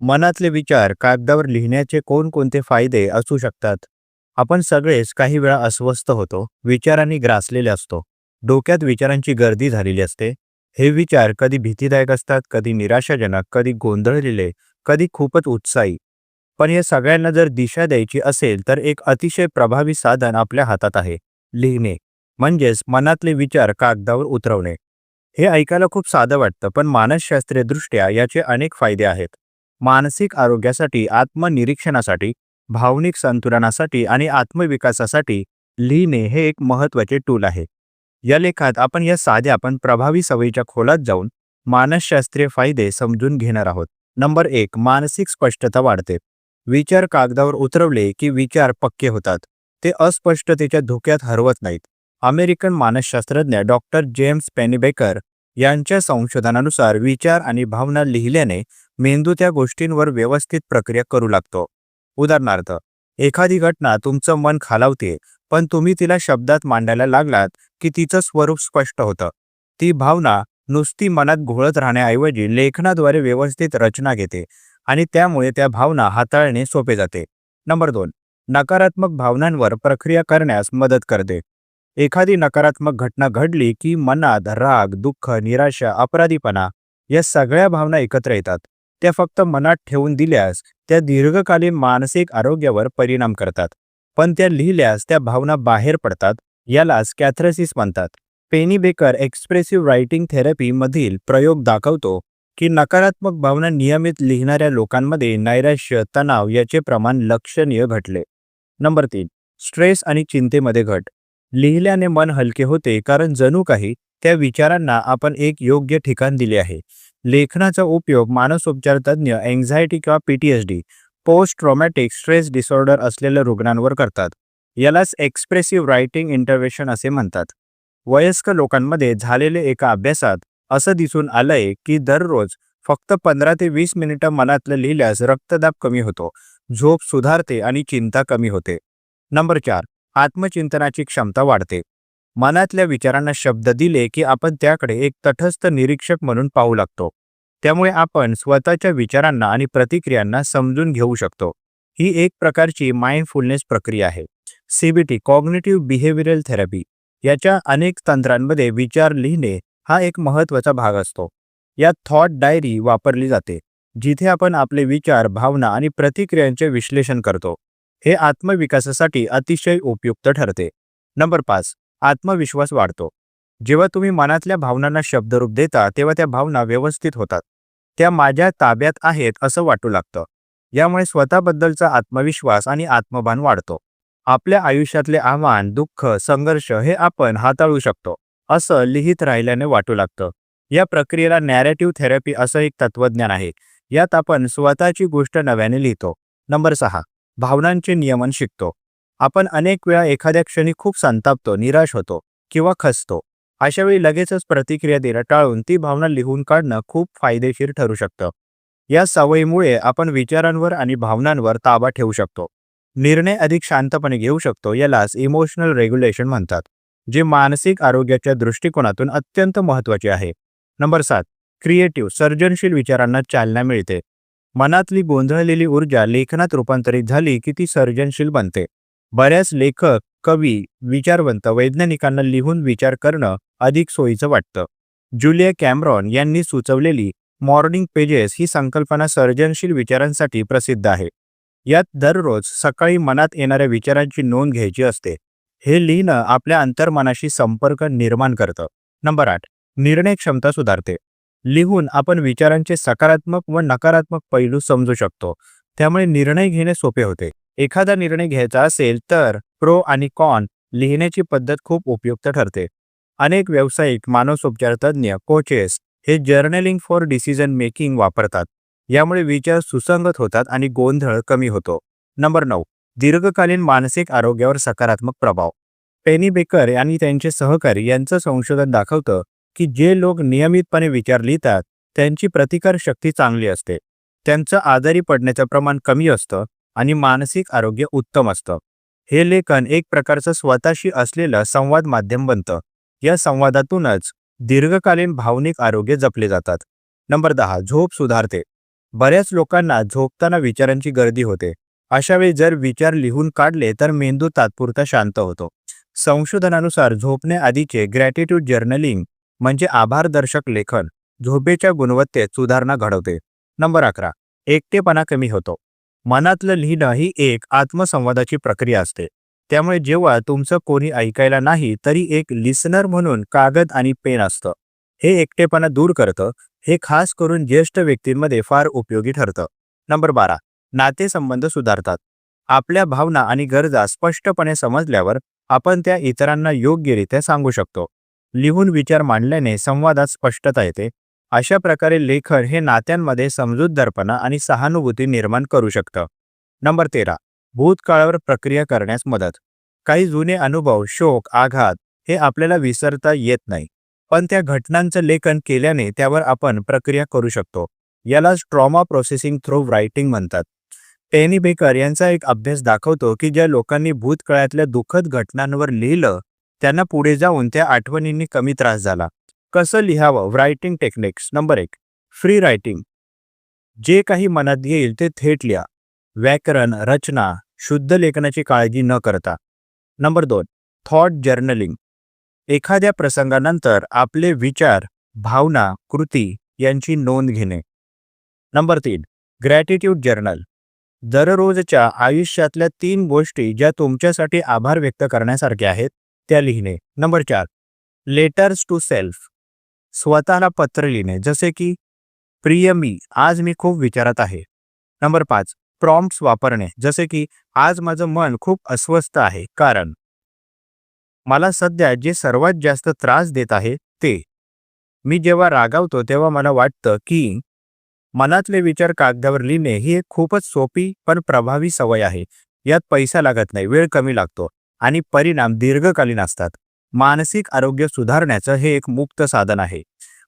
मनातले विचार कागदावर लिहिण्याचे कोणकोणते फायदे असू शकतात? आपण सगळेच काही वेळा अस्वस्थ होतो विचारांनी ग्रासलेले असतो. डोक्यात विचारांची गर्दी झालेली असते. हे विचार कधी भीतीदायक असतात कधी निराशाजनक कधी गोंधळलेले कधी खूपच उत्साही. पण या सगळ्यांना जर दिशा द्यायची असेल तर एक अतिशय प्रभावी साधन आपल्या हातात आहे लिहिणे. म्हणजेच मनातले विचार कागदावर उतरवणे. हे ऐकायला खूप साधं वाटतं पण मानसशास्त्रीय दृष्ट्या याचे अनेक फायदे आहेत. मानसिक आरोग्यासाठी आत्मनिरीक्षणासाठी भावनिक संतुलनासाठी आणि आत्मविकासासाठी लिहिणे हे एक महत्त्वाचे टूल आहे. या लेखात आपण या साध्या पण प्रभावी सवयीच्या खोलात जाऊन मानसशास्त्रीय फायदे समजून घेणार आहोत. नंबर एक मानसिक स्पष्टता वाढते. विचार कागदावर उतरवले की विचार पक्के होतात. ते अस्पष्टतेच्या धोक्यात हरवत नाहीत. अमेरिकन मानसशास्त्रज्ञ डॉक्टर जेम्स पेनीबेकर यांच्या संशोधनानुसार विचार आणि भावना लिहिल्याने मेंदू त्या गोष्टींवर व्यवस्थित प्रक्रिया करू लागतो. उदाहरणार्थ एखादी घटना तुमचं मन खालावते पण तुम्ही तिला शब्दात मांडायला लागलात की तिचं स्वरूप स्पष्ट होतं. ती भावना नुसती मनात घोळत राहण्याऐवजी लेखनाद्वारे व्यवस्थित रचना घेते आणि त्यामुळे त्या भावना हाताळणे सोपे जाते. नंबर दोन नकारात्मक भावनांवर प्रक्रिया करण्यास मदत करते. एखादी नकारात्मक घटना घडली की मनात राग दुःख निराशा अपराधीपणा या सगळ्या भावना एकत्र येतात. त्या फक्त मनात ठेवून दिल्यास त्या दीर्घकालीन मानसिक आरोग्यावर परिणाम करतात. पण त्या लिहिल्यास त्या भावना बाहेर पडतात यालाच कॅथरसिस म्हणतात. Pennebaker expressive writing therapy मधील प्रयोग दाखवतो की नकारात्मक भावना नियमित लिहिणाऱ्या लोकांमध्ये नैराश्य तणाव याचे प्रमाण लक्षणीय घटले. नंबर तीन स्ट्रेस आणि चिंतेमध्ये घट. लिहिल्याने मन हलके होते कारण जणू काही त्या विचारांना आपण एक योग्य ठिकाण दिले आहे. लेखनाचा उपयोग मानसोपचार तज्ज्ञ एन्झायटी किंवा PTSD post traumatic stress disorder असलेल्या रुग्णांवर करतात. यालाच एक्सप्रेसिव्ह रायटिंग इंटरव्हेशन असे म्हणतात. वयस्क लोकांमध्ये झालेले एका अभ्यासात असं दिसून आलंय की दररोज फक्त पंधरा ते वीस मिनिटं मनातलं लिहिल्यास रक्तदाब कमी होतो झोप सुधारते आणि चिंता कमी होते. नंबर चार आत्मचिंतनाची क्षमता वाढते. मनातल्या विचारांना शब्द दिले की आपण त्याकडे एक तटस्थ निरीक्षक म्हणून पाहू लागतो. त्यामुळे आपण स्वतःच्या विचारांना आणि प्रतिक्रियांना समजून घेऊ शकतो. ही एक प्रकारची माइंडफुलनेस प्रक्रिया आहे. सीबीटी कॉग्नेटिव्ह बिहेव्हिअरल थेरपी याच्या अनेक तंत्रांमध्ये विचार लिहिणे हा एक महत्त्वाचा भाग असतो. यात थॉट डायरी वापरली जाते जिथे आपण आपले विचार भावना आणि प्रतिक्रियांचे विश्लेषण करतो. हे आत्मविकासासाठी अतिशय उपयुक्त ठरते. नंबर पाच आत्मविश्वास वाढतो. जेव्हा तुम्ही मनातल्या भावनांना शब्दरूप देता तेव्हा त्या भावना व्यवस्थित होतात. त्या माझ्या ताब्यात आहेत असं वाटू लागतं. यामुळे स्वतःबद्दलचा आत्मविश्वास आणि आत्मभान वाढतो. आपल्या आयुष्यातले आव्हान दुःख संघर्ष हे आपण हाताळू शकतो असं लिहित राहिल्याने वाटू लागतं. या प्रक्रियेला नॅरेटिव्ह थेरपी असं एक तत्वज्ञान आहे. यात आपण स्वतःची गोष्ट नव्याने लिहितो. नंबर सहा भावनांचे नियमन शिकतो. आपण अनेक वेळा एखाद्या क्षणी खूप संतापतो निराश होतो किंवा खसतो. अशावेळी लगेचच प्रतिक्रिया देणं टाळून ती भावना लिहून काढणं खूप फायदेशीर ठरू शकतं. या सवयीमुळे आपण विचारांवर आणि भावनांवर ताबा ठेवू शकतो. निर्णय अधिक शांतपणे घेऊ शकतो यालाच इमोशनल रेग्युलेशन म्हणतात जे मानसिक आरोग्याच्या दृष्टिकोनातून अत्यंत महत्त्वाचे आहे. नंबर सात क्रिएटिव्ह सर्जनशील विचारांना चालना मिळते. मनातली गोंधळलेली ऊर्जा लेखनात रूपांतरित झाली की ती सर्जनशील बनते. बऱ्याच लेखक कवी विचारवंत वैज्ञानिकांना लिहून विचार करणं अधिक सोयीचं वाटतं. जुलिया कॅमरॉन यांनी सुचवलेली मॉर्निंग पेजेस ही संकल्पना सर्जनशील विचारांसाठी प्रसिद्ध आहे. यात दररोज सकाळी मनात येणाऱ्या विचारांची नोंद घ्यायची असते. हे लिहिणं आपल्या अंतर्मनाशी संपर्क निर्माण करतं. नंबर आठ. निर्णय क्षमता सुधारते. लिहून आपण विचारांचे सकारात्मक व नकारात्मक पैलू समजू शकतो. त्यामुळे निर्णय घेणे सोपे होते. एखादा निर्णय घ्यायचा असेल तर प्रो आणि कॉन लिहिण्याची पद्धत खूप उपयुक्त ठरते. अनेक व्यावसायिक मानसोपचार तज्ज्ञ कोचेस हे जर्नलिंग फॉर डिसिजन मेकिंग वापरतात. यामुळे विचार सुसंगत होतात आणि गोंधळ कमी होतो. नंबर नऊ. दीर्घकालीन मानसिक आरोग्यावर सकारात्मक प्रभाव. पेनी बेकर आणि त्यांचे सहकारी यांचं संशोधन दाखवतं की जे लोक नियमितपणे विचार लिहितात त्यांची प्रतिकार शक्ती चांगली असते. त्यांचं आजारी पडण्याचं प्रमाण कमी असतं आणि मानसिक आरोग्य उत्तम असतं. हे लेखन एक प्रकारचं स्वतःशी असलेलं संवाद माध्यम बनतं. या संवादातूनच दीर्घकालीन भावनिक आरोग्य जपले जातात. नंबर दहा झोप सुधारते. बऱ्याच लोकांना झोपताना विचारांची गर्दी होते. अशावेळी जर विचार लिहून काढले तर मेंदू तात्पुरता शांत होतो. संशोधनानुसार झोपण्याआधीचे ग्रॅटिट्यूड जर्नलिंग म्हणजे आभारदर्शक लेखन झोपेच्या गुणवत्तेत सुधारणा घडवते. नंबर अकरा. एकटेपणा कमी होतो. मनातलं लिहिणं ही एक आत्मसंवादाची प्रक्रिया असते. त्यामुळे जेव्हा तुमचं कोणी ऐकायला नाही तरी एक लिसनर म्हणून कागद आणि पेन असतं. हे एकटेपणा दूर करतं. हे खास करून ज्येष्ठ व्यक्तींमध्ये फार उपयोगी ठरतं. नंबर बारा. नातेसंबंध सुधारतात. आपल्या भावना आणि गरजा स्पष्टपणे समजल्यावर आपण त्या इतरांना योग्यरित्या सांगू शकतो. लिहून विचार मांडल्याने संवादात स्पष्टता येते. अशा प्रकारे लेखन हे नात्यांमध्ये समजूतदारपणा आणि सहानुभूती निर्माण करू शकतं. नंबर तेरा. भूतकाळावर प्रक्रिया करण्यास मदत. काही जुने अनुभव शोक आघात हे आपल्याला विसरता येत नाही. पण त्या घटनांचं लेखन केल्याने त्यावर आपण प्रक्रिया करू शकतो. यालाच ट्रॉमा प्रोसेसिंग थ्रू रायटिंग म्हणतात. पेनी बेकर यांचा एक अभ्यास दाखवतो की ज्या लोकांनी भूतकाळातल्या दुःखद घटनांवर लिहिलं त्यांना पुढे जाऊन त्या आठवणींनी कमी त्रास झाला. कसं लिहावं? रायटिंग टेक्निक्स नंबर एक. फ्री रायटिंग जे काही मनात येईल ते थेट लिहा. व्याकरण रचना शुद्ध लेखनाची काळजी न करता. नंबर दोन. थॉट जर्नलिंग एखाद्या प्रसंगानंतर आपले विचार भावना कृती यांची नोंद घेणे. नंबर तीन. ग्रॅटिट्यूड जर्नल दररोजच्या आयुष्यातल्या तीन गोष्टी ज्या तुमच्यासाठी आभार व्यक्त करण्यासारख्या आहेत त्या लिहिणे. नंबर चार. लेटर्स टू सेल्फ स्वतःला पत्र लिहिणे. जसे की प्रिय मी आज मी खूप विचारात आहे. नंबर पाच. प्रॉम्प्ट्स वापरणे. जसे की आज माझं मन खूप अस्वस्थ आहे. कारण मला सध्या जे सर्वात जास्त त्रास देत आहे ते. मी जेव्हा रागावतो तेव्हा मला वाटतं की मनातले विचार कागदावर लिहिणे ही एक खूपच सोपी पण प्रभावी सवय आहे. यात पैसा लागत नाही. वेळ कमी लागतो. आणि परिणाम दीर्घकालीन असतात. मानसिक आरोग्य सुधारण्याचं हे एक मुक्त साधन आहे.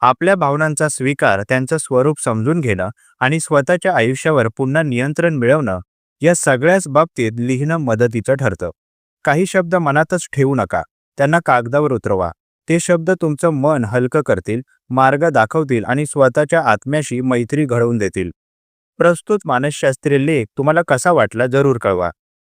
आपल्या भावनांचा स्वीकार त्यांचं स्वरूप समजून घेणं आणि स्वतःच्या आयुष्यावर पुन्हा नियंत्रण मिळवणं या सगळ्याच बाबतीत लिहिणं मदतीचं ठरतं. काही शब्द मनातच ठेवू नका. त्यांना कागदावर उतरवा. ते शब्द तुमचं मन हलकं करतील मार्ग दाखवतील आणि स्वतःच्या आत्म्याशी मैत्री घडवून देतील. प्रस्तुत मानसशास्त्रीय लेख तुम्हाला कसा वाटला जरूर कळवा.